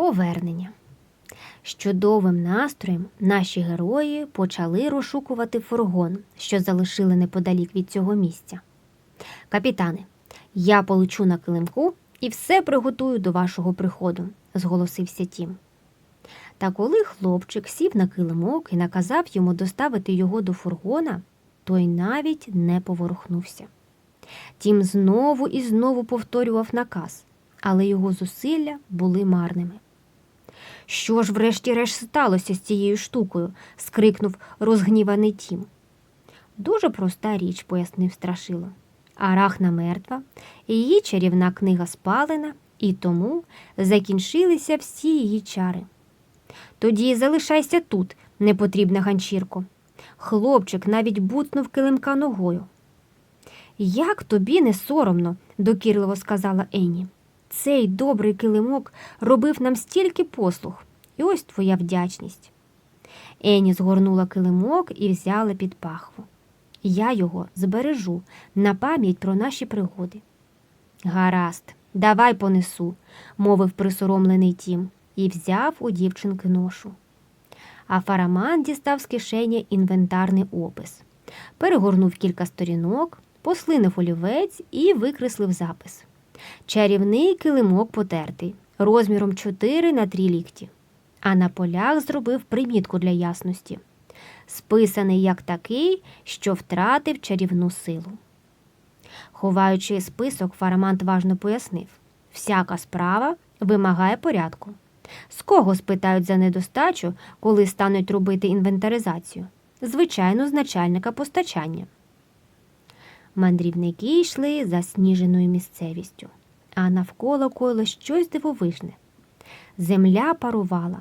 Повернення. З чудовим настроєм наші герої почали розшукувати фургон, що залишили неподалік від цього місця. Капітане, я полечу на килимку і все приготую до вашого приходу, зголосився Тім. Та коли хлопчик сів на килимок і наказав йому доставити його до фургона, той навіть не поворухнувся. Тім знову і знову повторював наказ, але його зусилля були марними. Що ж, врешті-решт, сталося з цією штукою? скрикнув розгніваний Тім. Дуже проста річ, пояснив страшило. Арахна мертва, її чарівна книга спалена, і тому закінчилися всі її чари. Тоді залишайся тут, непотрібна ганчірко. Хлопчик навіть бутнув килимка ногою. Як тобі не соромно, докірливо сказала Ені. Цей добрий килимок робив нам стільки послуг, і ось твоя вдячність. Ені згорнула килимок і взяла під пахву. Я його збережу на пам'ять про наші пригоди. Гаразд, давай понесу, мовив присоромлений тім, і взяв у дівчинки ношу. А Фараман дістав з кишені інвентарний опис, перегорнув кілька сторінок, послинив олівець і викреслив запис. Чарівний килимок потертий, розміром 4 на 3 лікті, а на полях зробив примітку для ясності. Списаний як такий, що втратив чарівну силу. Ховаючи список, Фарамант важно пояснив всяка справа вимагає порядку. З кого спитають за недостачу, коли стануть робити інвентаризацію? Звичайно, з начальника постачання. Мандрівники йшли засніженою місцевістю, а навколо коїло щось дивовижне. Земля парувала,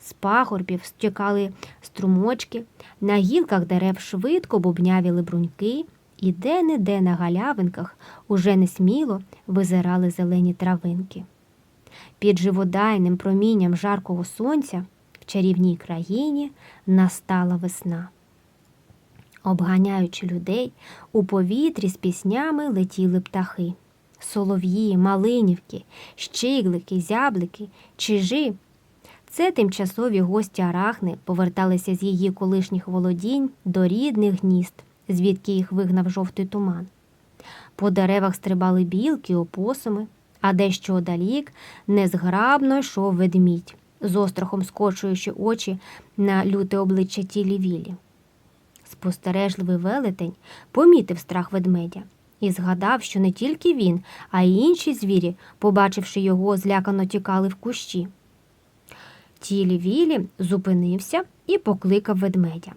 з пагорбів стікали струмочки, на гілках дерев швидко бубнявіли бруньки, і де-не-де на галявинках уже несміло визирали зелені травинки. Під живодайним промінням жаркого сонця в чарівній країні настала весна. Обганяючи людей, у повітрі з піснями летіли птахи. Солов'ї, малинівки, щиглики, зяблики, чижі. Це тимчасові гості Арахни поверталися з її колишніх володінь до рідних гнізд, звідки їх вигнав жовтий туман. По деревах стрибали білки, опосуми, а дещо одалік незграбно йшов ведмідь, з острахом скочуючи очі на люте обличчя тілі вілі. Спостережливий велетень помітив страх ведмедя і згадав, що не тільки він, а й інші звірі, побачивши його, злякано тікали в кущі. Тілі вілі зупинився і покликав ведмедя.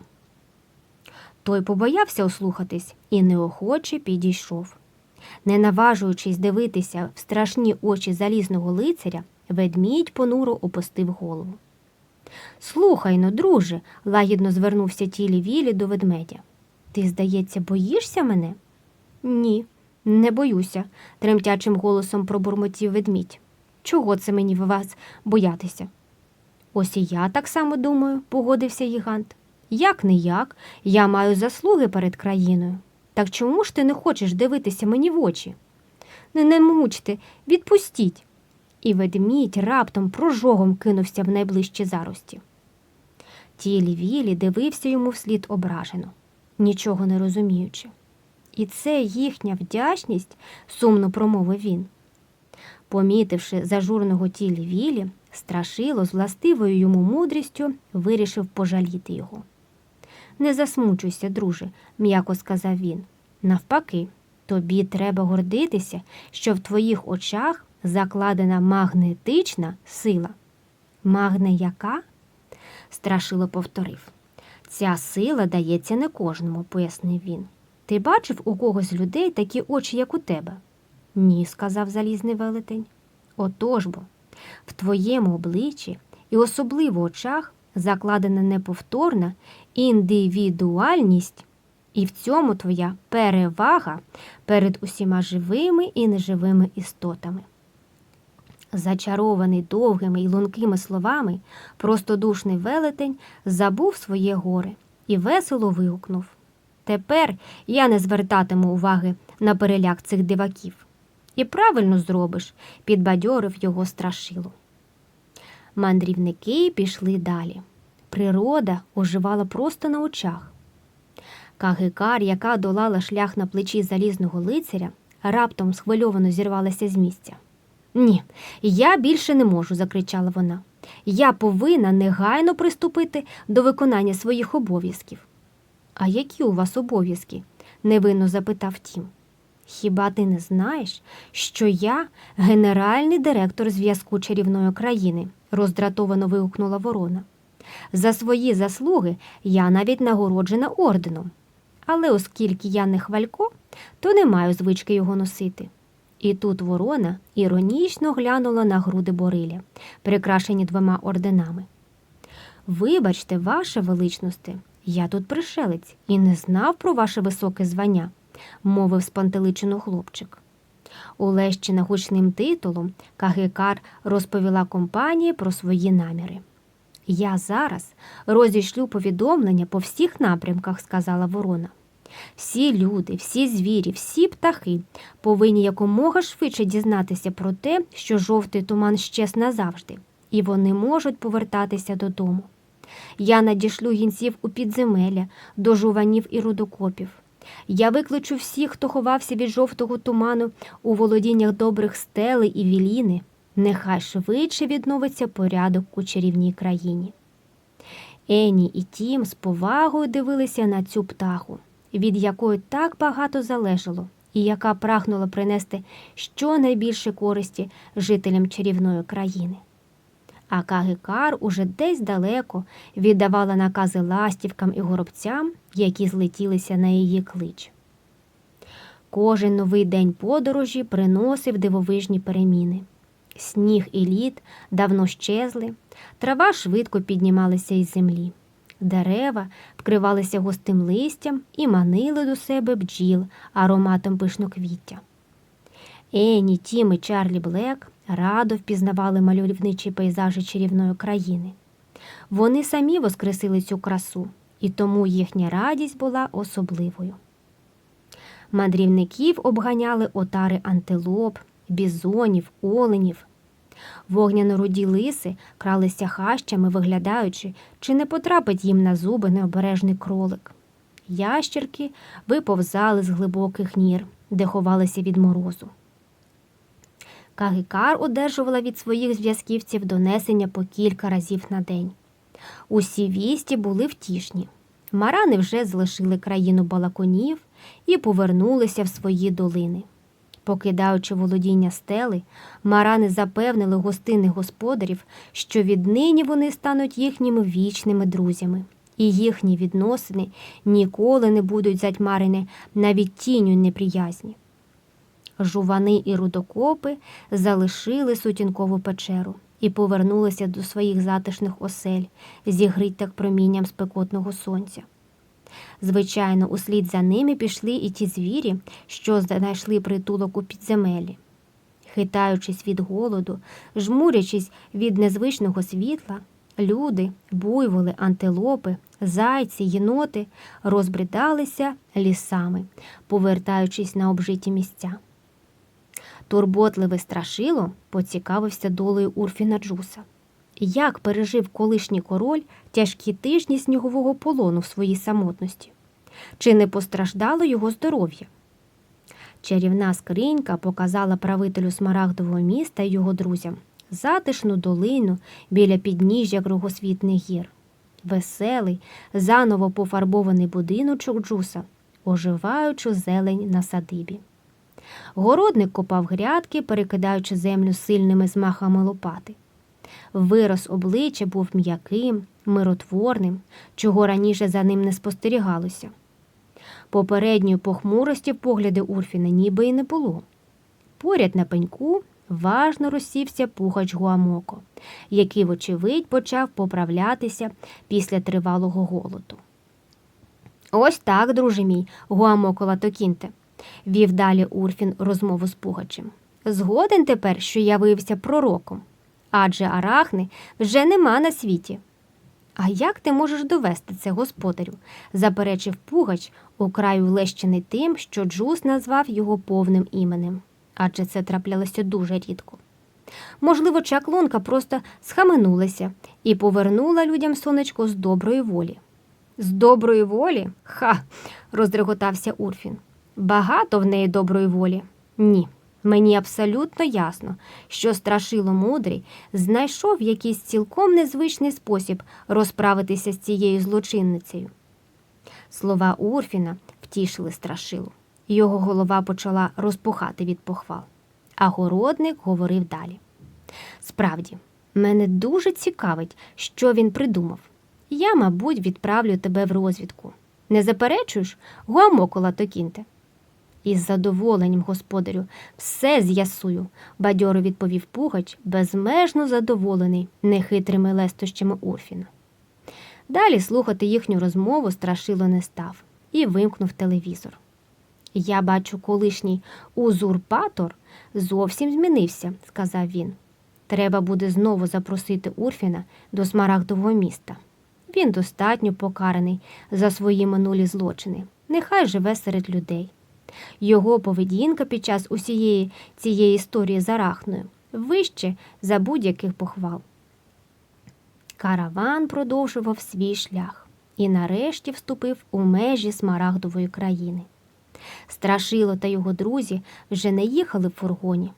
Той побоявся ослухатись і неохоче підійшов. Не наважуючись дивитися в страшні очі залізного лицаря, ведмідь понуро опустив голову. Слухай но, друже, лагідно звернувся тілі Вілі до ведмедя. Ти, здається, боїшся мене? Ні, не боюся, тремтячим голосом пробурмотів ведмідь. Чого це мені в вас боятися? Ось і я так само думаю, погодився гігант. Як не як, я маю заслуги перед країною. Так чому ж ти не хочеш дивитися мені в очі? Не мучте, відпустіть. І ведмідь раптом прожогом кинувся в найближчі зарості. Тілі Вілі дивився йому вслід ображено, нічого не розуміючи. І це їхня вдячність, сумно промовив він. Помітивши зажурного тілі Вілі, страшило з властивою йому мудрістю вирішив пожаліти його. Не засмучуйся, друже, м'яко сказав він. Навпаки, тобі треба гордитися, що в твоїх очах закладена магнетична сила. Магне яка? страшило повторив. Ця сила дається не кожному, пояснив він. Ти бачив у когось з людей такі очі, як у тебе? Ні, сказав залізний велетень. Отож бо, в твоєму обличчі і особливо в очах закладена неповторна індивідуальність, і в цьому твоя перевага перед усіма живими і неживими істотами. Зачарований довгими й лункими словами, простодушний велетень забув своє горе і весело вигукнув. Тепер я не звертатиму уваги на переляк цих диваків. І правильно зробиш, підбадьорив його страшило. Мандрівники пішли далі. Природа оживала просто на очах. Кагикар, яка долала шлях на плечі залізного лицаря, раптом схвильовано зірвалася з місця. Ні, я більше не можу, закричала вона. Я повинна негайно приступити до виконання своїх обов'язків. А які у вас обов'язки? невинно запитав Тім. Хіба ти не знаєш, що я генеральний директор зв'язку чарівної країни? роздратовано вигукнула ворона. За свої заслуги я навіть нагороджена орденом. Але оскільки я не хвалько, то не маю звички його носити. І тут ворона іронічно глянула на груди Бориля, прикрашені двома орденами. Вибачте, ваше величносте, я тут пришелець і не знав про ваше високе звання, мовив спантеличено хлопчик. Улещена гучним титулом, Кагикар розповіла компанії про свої наміри. Я зараз розішлю повідомлення по всіх напрямках, сказала ворона. Всі люди, всі звірі, всі птахи повинні якомога швидше дізнатися про те, що жовтий туман щез назавжди, і вони можуть повертатися додому. Я надішлю гінців у підземелля, до жуванів і рудокопів. Я викличу всіх, хто ховався від жовтого туману у володіннях добрих стели і віліни. Нехай швидше відновиться порядок у чарівній країні. Ені і Тім з повагою дивилися на цю птаху, від якої так багато залежало, і яка прагнула принести щонайбільше користі жителям чарівної країни. А Кагикар уже десь далеко віддавала накази ластівкам і горобцям, які злетілися на її клич. Кожен новий день подорожі приносив дивовижні переміни. Сніг і лід давно щезли, трава швидко піднімалася із землі. Дерева вкривалися густим листям і манили до себе бджіл ароматом пишноквіття. Ені, Тім і Чарлі Блек радо впізнавали мальовничі пейзажі чарівної країни. Вони самі воскресили цю красу, і тому їхня радість була особливою. Мандрівників обганяли отари антилоп, бізонів, оленів. Вогняно-руді лиси кралися хащами, виглядаючи, чи не потрапить їм на зуби необережний кролик. Ящерки виповзали з глибоких нір, де ховалися від морозу. Кагикар одержувала від своїх зв'язківців донесення по кілька разів на день. Усі вісті були втішні. Марани вже залишили країну балаконів і повернулися в свої долини. Покидаючи володіння стели, марани запевнили гостинних господарів, що віднині вони стануть їхніми вічними друзями, і їхні відносини ніколи не будуть затьмарені навіть тінню неприязні. Жувани і рудокопи залишили сутінкову печеру і повернулися до своїх затишних осель, зігрітих промінням спекотного сонця. Звичайно, услід за ними пішли і ті звірі, що знайшли притулок у підземелі. Хитаючись від голоду, жмурячись від незвичного світла, люди, буйволи, антилопи, зайці, єноти розбридалися лісами, повертаючись на обжиті місця. Турботливий страшило поцікавився долею Урфіна Джуса. Як пережив колишній король тяжкі тижні снігового полону в своїй самотності? Чи не постраждало його здоров'я? Чарівна скринька показала правителю Смарагдового міста й його друзям затишну долину біля підніжжя кругосвітних гір. Веселий, заново пофарбований будиночок Джуса, оживаючу зелень на садибі. Городник копав грядки, перекидаючи землю сильними змахами лопати. Вираз обличчя був м'яким, миротворним, чого раніше за ним не спостерігалося. Попередньої похмурості погляди Урфіна ніби й не було. Поряд на пеньку важно розсівся пухач Гуамоко, який, вочевидь, почав поправлятися після тривалого голоду. Ось так, друже мій, Гуамоко Латокінте, вів далі Урфін розмову з пугачем. Згоден тепер, що я виявився пророком, адже арахни вже нема на світі. А як ти можеш довести це, господарю? заперечив пугач, украй улещений тим, що Джус назвав його повним іменем, адже це траплялося дуже рідко. Можливо, чаклунка просто схаменулася і повернула людям сонечко з доброї волі. З доброї волі? Ха. розреготався Урфін. Багато в неї доброї волі. Ні. Мені абсолютно ясно, що страшило мудрий знайшов якийсь цілком незвичний спосіб розправитися з цією злочинницею. Слова Урфіна втішили страшилу. Його голова почала розпухати від похвал. А городник говорив далі. Справді, мене дуже цікавить, що він придумав. Я, мабуть, відправлю тебе в розвідку. Не заперечуєш, гуамокола Токінте? Із задоволенням, господарю, все з'ясую, бадьоро відповів Пугач, безмежно задоволений нехитрими лестощами Урфіна. Далі слухати їхню розмову страшило не став і вимкнув телевізор. Я бачу, колишній узурпатор зовсім змінився, сказав він. Треба буде знову запросити Урфіна до Смарагдового міста. Він достатньо покараний за свої минулі злочини. Нехай живе серед людей. Його поведінка під час усієї цієї історії з Арахною вище за будь-яких похвал. Караван продовжував свій шлях і нарешті вступив у межі Смарагдової країни. Страшило та його друзі вже не їхали в фургоні.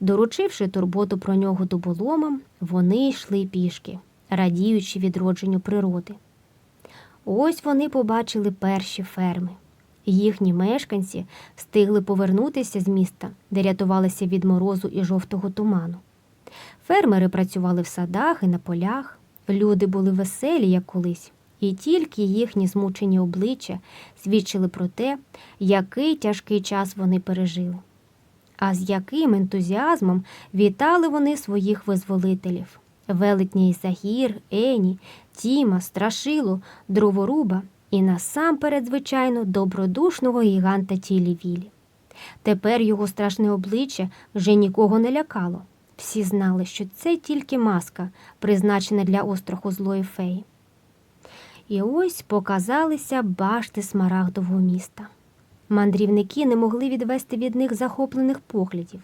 Доручивши турботу про нього дуболомам, вони йшли пішки, радіючи відродженню природи. Ось вони побачили перші ферми. Їхні мешканці встигли повернутися з міста, де рятувалися від морозу і жовтого туману. Фермери працювали в садах і на полях, люди були веселі, як колись, і тільки їхні змучені обличчя свідчили про те, який тяжкий час вони пережили. А з яким ентузіазмом вітали вони своїх визволителів велетні Ісагір, Ені, Тіма, Страшилу, Дроворуба і насамперед, звичайно, добродушного гіганта Тілі-Вілі. Тепер його страшне обличчя вже нікого не лякало. Всі знали, що це тільки маска, призначена для остраху злої феї. І ось показалися башти смарагдового міста. Мандрівники не могли відвести від них захоплених поглядів.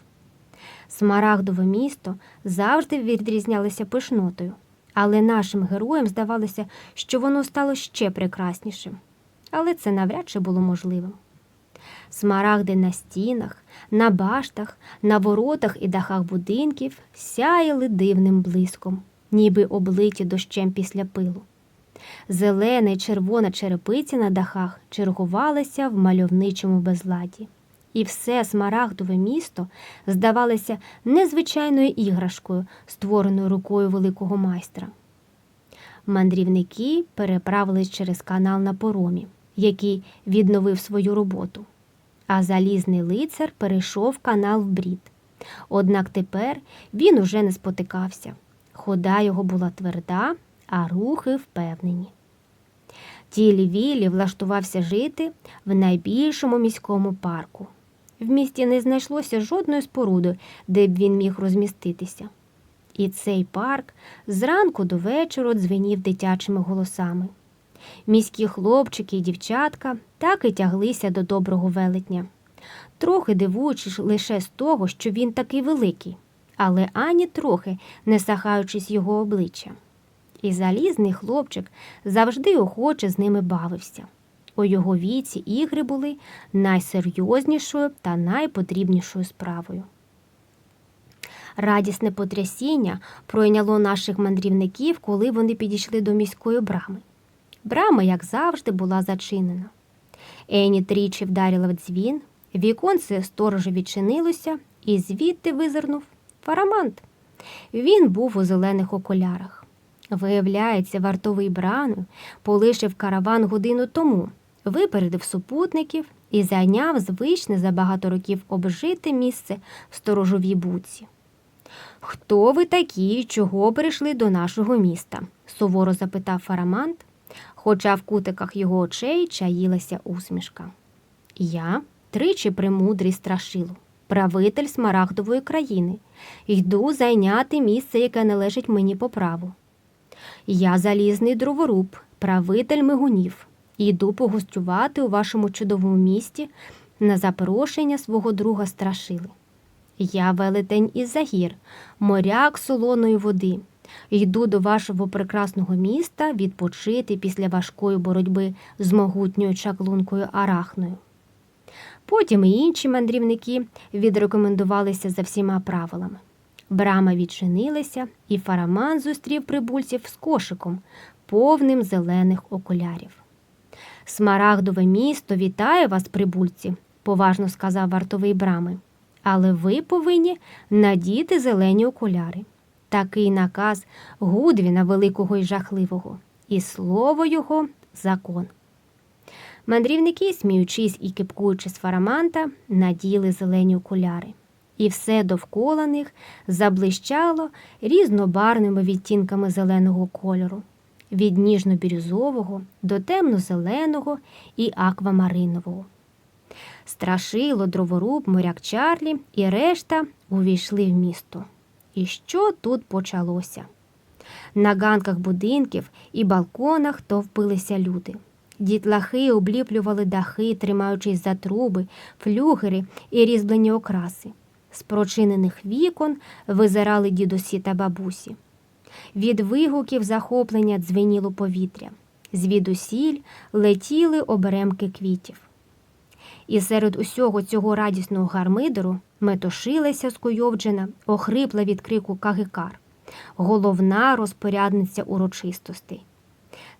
Смарагдове місто завжди відрізнялося пишнотою, але нашим героям здавалося, що воно стало ще прекраснішим. Але це навряд чи було можливим. Смарагди на стінах, на баштах, на воротах і дахах будинків сяяли дивним блиском, ніби облиті дощем після пилу. Зелена й червона черепиці на дахах чергувалися в мальовничому безладі. І все смарагдове місто здавалося незвичайною іграшкою, створеною рукою великого майстра. Мандрівники переправились через канал на поромі, який відновив свою роботу. А залізний лицар перейшов канал в брід. Однак тепер він уже не спотикався. Хода його була тверда, а рухи впевнені. Тілі Віллі влаштувався жити в найбільшому міському парку. В місті не знайшлося жодної споруди, де б він міг розміститися. І цей парк зранку до вечора дзвенів дитячими голосами. Міські хлопчики і дівчатка так і тяглися до доброго велетня, трохи дивуючись лише з того, що він такий великий, але ані трохи не сахаючись його обличчя. І залізний хлопчик завжди охоче з ними бавився. У його віці ігри були найсерйознішою та найпотрібнішою справою. Радісне потрясіння пройняло наших мандрівників, коли вони підійшли до міської брами. Брама, як завжди, була зачинена. Ені тричі вдарила в дзвін, віконце сторожа відчинилося, і звідти визирнув фарамант. Він був у зелених окулярах. Виявляється, вартовий брану полишив караван годину тому, випередив супутників і зайняв звичне за багато років обжите місце в сторожовій буці. Хто ви такі, чого прийшли до нашого міста? суворо запитав фарамант, хоча в кутиках його очей чаїлася усмішка. Я тричі премудрий страшилу, правитель смарагдової країни, йду зайняти місце, яке належить мені по праву. Я залізний дроворуб, правитель мигунів, йду погостювати у вашому чудовому місті на запрошення свого друга страшили. Я велетень із загір, моряк солоної води. Йду до вашого прекрасного міста відпочити після важкої боротьби з могутньою чаклункою Арахною. Потім і інші мандрівники відрекомендувалися за всіма правилами. Брама відчинилася, і фараман зустрів прибульців з кошиком, повним зелених окулярів. Смарагдове місто вітає вас, прибульці, поважно сказав вартовий брами. Але ви повинні надіти зелені окуляри. Такий наказ Гудвіна великого і жахливого, і слово його закон. Мандрівники, сміючись і кипкуючи з фараманта, наділи зелені окуляри, і все довкола них заблищало різнобарними відтінками зеленого кольору, від ніжно-бірюзового до темно-зеленого і аквамаринового. Страшило, дроворуб, моряк Чарлі і решта увійшли в місто. І що тут почалося? На ганках будинків і балконах товпилися люди. Дітлахи обліплювали дахи, тримаючись за труби, флюгери і різьблені окраси. З прочинених вікон визирали дідусі та бабусі. Від вигуків захоплення дзвеніло повітря, звідусіль летіли оберемки квітів. І серед усього цього радісного гармидеру метушилася скуйовджена, охрипла від крику кагикар, головна розпорядниця урочистостей.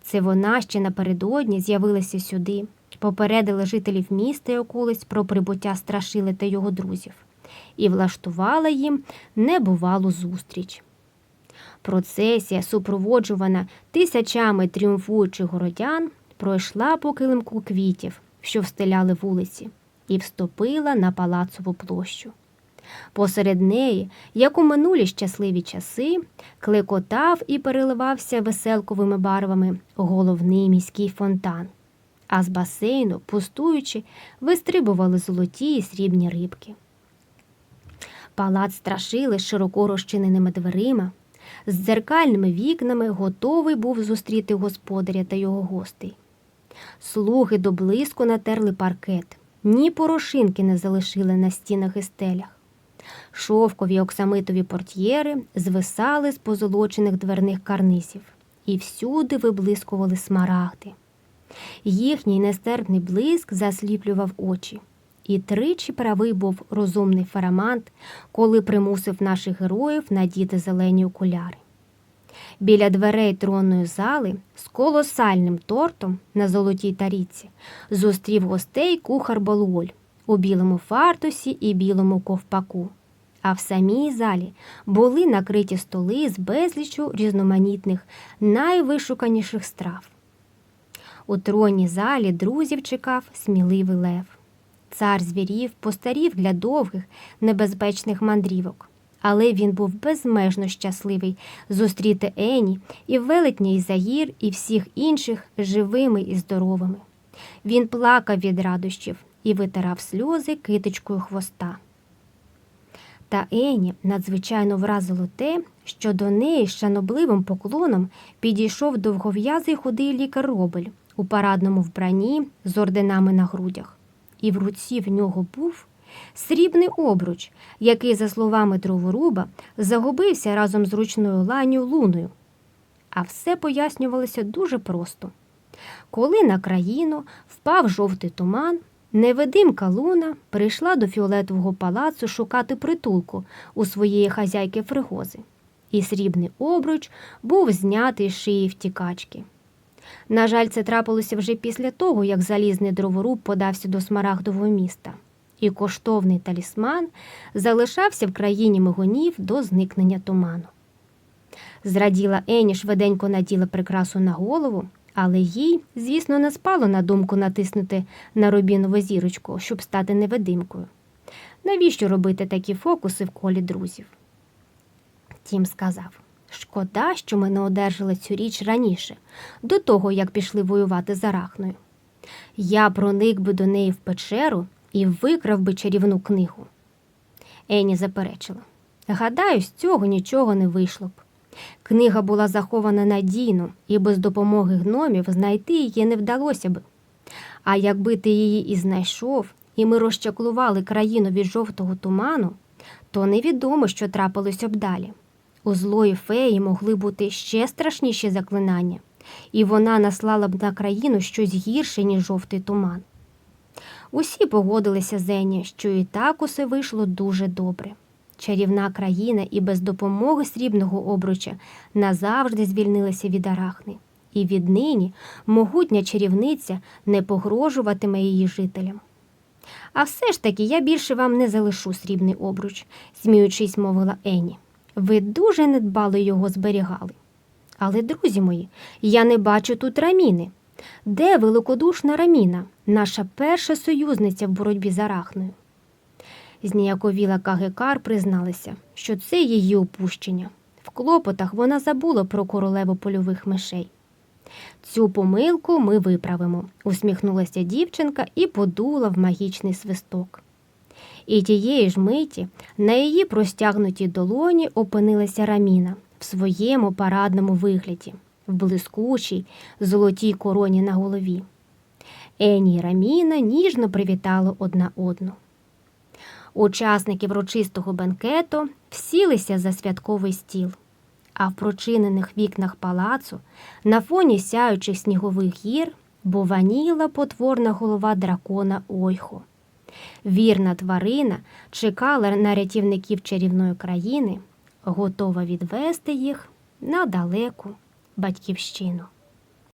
Це вона ще напередодні з'явилася сюди, попередила жителів міста і околиць про прибуття страшили та його друзів, і влаштувала їм небувалу зустріч. Процесія, супроводжувана тисячами тріумфуючих городян, пройшла по килимку квітів, що встеляли вулиці, і вступила на палацову площу. Посеред неї, як у минулі щасливі часи, клекотав і переливався веселковими барвами головний міський фонтан, а з басейну, пустуючи, вистрибували золоті і срібні рибки. Палац страшили широко розчиненими дверима, з дзеркальними вікнами готовий був зустріти господаря та його гостей. Слуги до натерли паркет, ні порошинки не залишили на стінах і стелях. Шовкові оксамитові портьєри звисали з позолочених дверних карнизів, і всюди виблискували смарагди. Їхній нестерпний блиск засліплював очі. І тричі правий був розумний фарамант, коли примусив наших героїв надіти зелені окуляри. Біля дверей тронної зали з колосальним тортом на золотій таріці зустрів гостей кухар Балуоль у білому фартусі і білому ковпаку. А в самій залі були накриті столи з безлічу різноманітних найвишуканіших страв. У тронній залі друзів чекав сміливий лев. Цар звірів постарів для довгих, небезпечних мандрівок, але він був безмежно щасливий зустріти Ені і велетня Ізагір, і всіх інших живими і здоровими. Він плакав від радощів і витирав сльози китичкою хвоста. Та Ені надзвичайно вразило те, що до неї з шанобливим поклоном підійшов довгов'язий худий лікар Робель у парадному вбранні з орденами на грудях і в руці в нього був срібний обруч, який, за словами дроворуба, загубився разом з ручною ланю луною. А все пояснювалося дуже просто. Коли на країну впав жовтий туман, невидимка луна прийшла до фіолетового палацу шукати притулку у своєї хазяйки Фригози, і срібний обруч був знятий з шиї втікачки. На жаль, це трапилося вже після того, як залізний дроворуб подався до смарагдового міста, і коштовний талісман залишався в країні мигунів до зникнення туману. Зраділа Ені швиденько наділа прикрасу на голову, але їй, звісно, не спало на думку натиснути на рубінову зірочку, щоб стати невидимкою. Навіщо робити такі фокуси в колі друзів? Тім сказав. Шкода, що ми не одержали цю річ раніше, до того, як пішли воювати з Арахною. Я проник би до неї в печеру і викрав би чарівну книгу. Ені заперечила. Гадаю, з цього нічого не вийшло б. Книга була захована надійно, і без допомоги гномів знайти її не вдалося б. А якби ти її і знайшов, і ми розчаклували країну від жовтого туману, то невідомо, що трапилось б далі. У злої феї могли бути ще страшніші заклинання, і вона наслала б на країну щось гірше, ніж жовтий туман. Усі погодилися з Ені, що і так усе вийшло дуже добре. Чарівна країна і без допомоги срібного обруча назавжди звільнилася від арахни, і віднині могутня чарівниця не погрожуватиме її жителям. А все ж таки я більше вам не залишу срібний обруч, сміючись, мовила Ені. Ви дуже недбало його зберігали. Але, друзі мої, я не бачу тут раміни. Де великодушна раміна, наша перша союзниця в боротьбі з арахною? Зніяковіла Кагекар призналася, що це її опущення. В клопотах вона забула про королеву польових мишей. Цю помилку ми виправимо, усміхнулася дівчинка і подула в магічний свисток. І тієї ж миті на її простягнутій долоні опинилася раміна в своєму парадному вигляді, в блискучій золотій короні на голові. Ені й Раміна ніжно привітали одна одну. Учасники врочистого бенкету всілися за святковий стіл, а в прочинених вікнах палацу на фоні сяючих снігових гір бованіла потворна голова дракона Ойхо. Вірна тварина чекала на рятівників чарівної країни, готова відвести їх на далеку батьківщину.